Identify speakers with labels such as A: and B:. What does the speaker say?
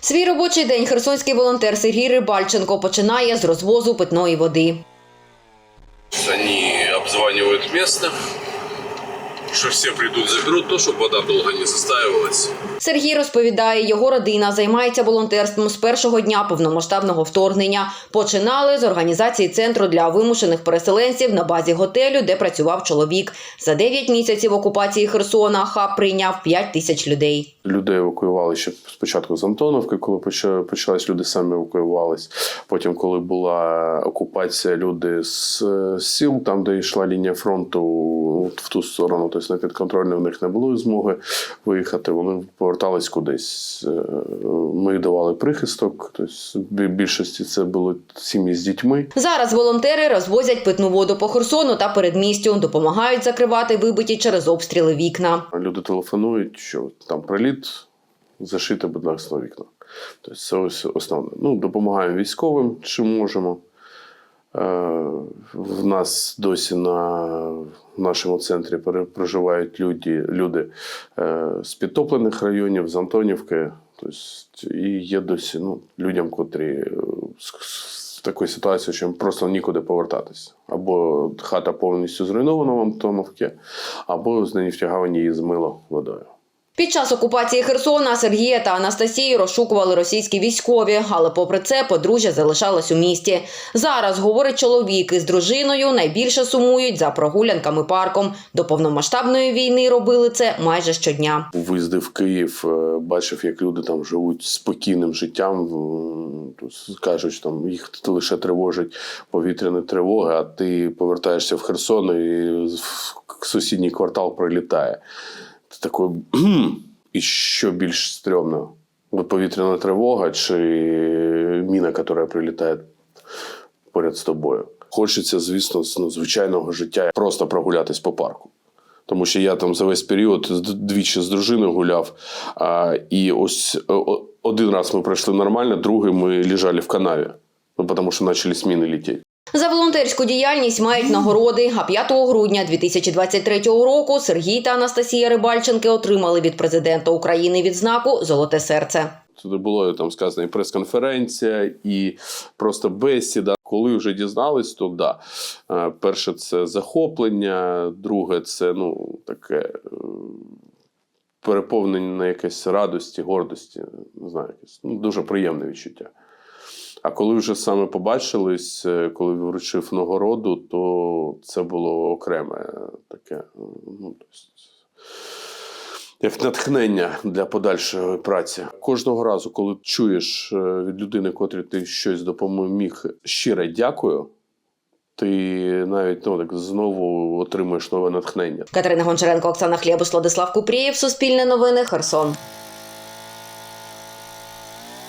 A: Свій робочий день херсонський волонтер Сергій Рибальченко починає з розвозу питної води.
B: Вони обзванюють местных, что все придут, заберут то, чтобы вода долго не застаивалась.
A: Сергій розповідає, його родина займається волонтерством з першого дня повномасштабного вторгнення. Починали з організації центру для вимушених переселенців на базі готелю, де працював чоловік. За 9 місяців окупації Херсона хаб прийняв 5 тисяч людей.
C: Людей евакуювали ще спочатку з Антоновки, коли поча- почались, люди самі евакуювались. Потім, коли була окупація, люди з е, сіл, там, де йшла лінія фронту, от в ту сторону, тобто на підконтрольне в них не було змоги виїхати. Вони повертались кудись. Е, Ми давали прихисток. Тобто, в більшості це були сім'ї з дітьми.
A: Зараз волонтери розвозять питну воду по Херсону та передмістю, допомагають закривати вибиті через обстріли вікна.
C: Люди телефонують, що там приліт, зашити, будь ласка, вікна. Тобто це ось основне. Ну, допомагаємо військовим, чим можемо. Е, В нас досі на нашому центрі проживають люди, люди е, з підтоплених районів, з Антонівки. Тобто, і є досі ну, людям, котрі е, в такій ситуації, що просто нікуди повертатись. Або хата повністю зруйнована в Антоновці, або з нефтягавані її змило водою.
A: Під час окупації Херсона Сергія та Анастасію розшукували російські військові, але попри це подружжя залишалось у місті. Зараз, говорить чоловік, із дружиною найбільше сумують за прогулянками парком. До повномасштабної війни робили це майже щодня.
C: Виїздив в Київ, е, бачив, як люди там живуть спокійним життям. Кажуть, що там їх лише тривожить повітряні тривоги, а ти повертаєшся в Херсон і в сусідній квартал прилітає. Ти такий, і що більш стрьомно? От повітряна тривога чи міна, яка прилітає поряд з тобою. Хочеться, звісно, з ну, звичайного життя просто прогулятись по парку. Тому що я там за весь період двічі з дружиною гуляв. А, і ось один раз ми пройшли нормально, другий ми лежали в канаві. Ну, тому що почали міни летіти.
A: За волонтерську діяльність мають нагороди. А 5 грудня 2023 року Сергій та Анастасія Рибальченки отримали від президента України відзнаку Золоте серце.
C: Це було там сказано і прес-конференція, і просто бесіда. Коли вже дізнались, то да. Е, Перше, це захоплення, друге, це ну, таке е, переповнення якесь радості, гордості. Не знаю, якесь ну, дуже приємне відчуття. А коли вже саме побачились, е, коли вручив нагороду, то це було окреме таке. Ну, як натхнення для подальшої праці. Кожного разу, коли чуєш е, від людини, котрій ти щось допоміг, щире дякую, ти навіть ну, так, знову отримуєш нове натхнення.
A: Катерина Гончаренко, Оксана Хлєбус, Владислав Купрієв, Суспільне новини, Херсон.